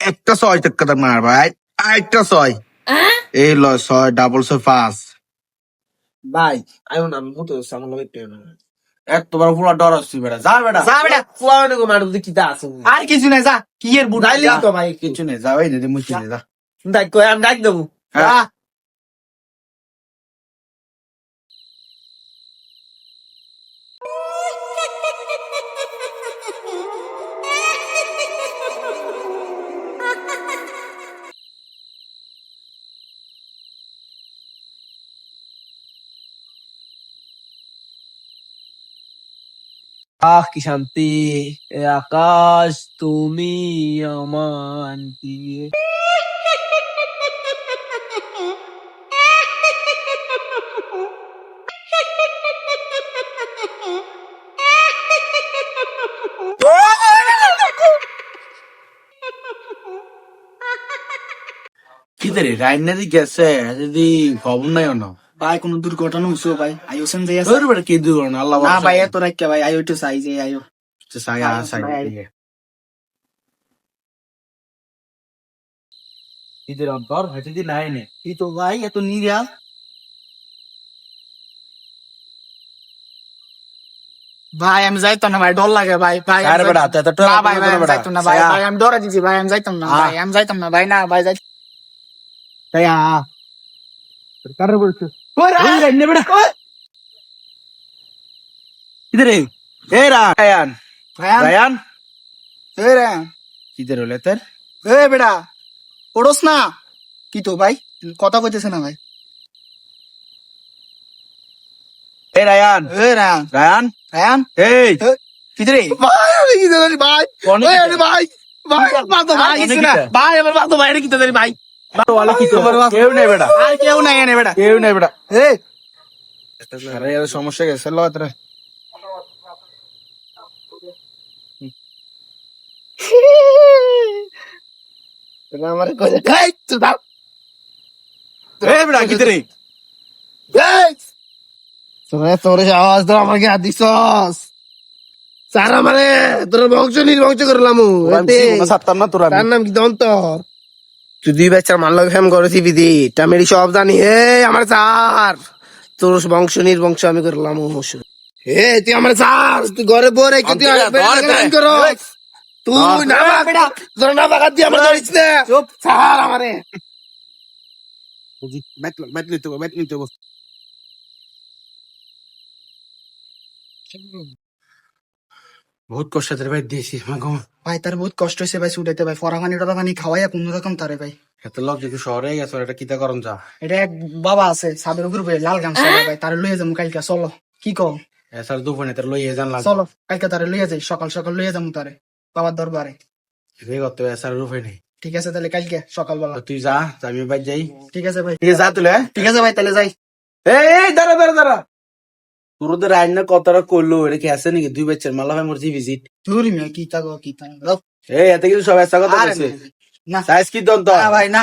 একটা ছয়। টাকা দাম মার ভাই। আরেকটা ছয়। এই ল ছয় ডাবল ছয় পাঁচ। ভাই আয়ো না আমি মতো সামনে লগে পেয়ে না এক তোমার পুরো ডর আসছি বেটা। যা বেটা। যা বেটা। পুরো অনেক মারু দেখি তা আছে। আর কিছু নাই যা। কি এর বুট ডাইলি তো ভাই কিছু নেই যা ভাই দিদি মুশকিল যা। ডাক কই আমি ডাক দেবো। হ্যাঁ। আহ, কি শান্তি? আকাশ, তুমি আমার কি রে রাইনা দি গেছে যদি খবর নাই অন ভাই কোনো দুর্ঘটনা হইছো ভাই আইও সেন যাই আছে তোর বেটা কি দূর না আল্লাহ না ভাই এত রাখকে ভাই আইও একটু সাইজ আইও সাই সাই ঈদের অন্তর হয়তো দিন নাই নে এই তো ভাই এত নিরাল ভাই আমি যাইতাম না ভাই ডর লাগে ভাই ভাই আমি আরে বেটা, যাইতাম- এত একটা না ভাই ভাই আমি বেটা, যাইতাম না ভাই সায়া। ভাই আমি ডরা দিছি ভাই আমি যাইতাম না ভাই আমি যাইতাম না ভাই না ভাই যাই তাই আ কারে বলছো ওই রে নে বেটা কিধর রে এ রায়ান ভাই রায়ান এ রে কিধর হলে তোর এ বেটা পড়োস না কি তো ভাই কথা কইতেছে না ভাই এ রায়ান এ রে রায়ান রায়ান এই কি রে ভাই ভাই ভাই ভাই ভাই। ভাই বাতো ভাই কি তো জানি ভাই কেউ নেই বেটা। আর কেউ নাই এনে বেটা। কেউ নেই বেটা। এ আরে এর সমস্যা গেছে ল তোরা আমার কইছে এই তুই দাও এ বেটা কিধর রে? তোরে তোরে আওয়াজ দাও আমাকে আর দিছস। স্যার আমারে তোর বংশ নির্বংশ করলাম। না তোরা তার নাম কি দন্তর? তুই দুই বাচ্চার মাল্ল ফেম করেছি বিধি টামেরি সব জানি। হে আমার স্যার। তোর বংশ নির্বংশ আমি করলাম হে তুই আমার স্যার তুই ঘরে বউ রেখে তুই। তুই না বাগা তোর না বাগা দিয়ে আমার ধরিস না চুপ। আমারে। ব্যাট ব্যাট নিতে ব্যাট নিতে বহুত কষ্ট রে ভাই দিয়েছিস মাগো ভাই তার বহুত কষ্ট হয়েছে ভাই ছুটাইতে ভাই। ফরা পানি টরা পানি খাওয়াইয়া কোন রকম তারে ভাই। এত লোক যদি শহরে গেছে এটা কিতা করন যা? এটা এক বাবা আছে সাদের উপর ভাই লাল চলে ভাই তারে লইয়া যাব কালকে চলো। কি কও? এসার দুপুরে তার লইয়ে জান লাগে চলো কালকে তারে লইয়া যাই সকাল সকাল লইয়া যাব তারে বাবার দরবারে। রে করতে এসার রূপে নেই। ঠিক আছে তাহলে কালকে সকালবেলা। তুই যা আমি বাইর যাই। ঠিক আছে ভাই। ঠিক আছে যা তুলে হ্যাঁ? ঠিক আছে ভাই তাহলে যাই। এই এই দাঁড়া দাঁড়া দাঁড়া। তোরদের আইন কতটা করল এটা কি আছে নাকি? দুই বাচ্চার মালা ভাই মরছি ভিজিট ধুরি মিয়া কি তাগো কি তাগো এই এতে কিন্তু সব একটা কথা বলছে না। সাইজ কি দন্ত? না ভাই না।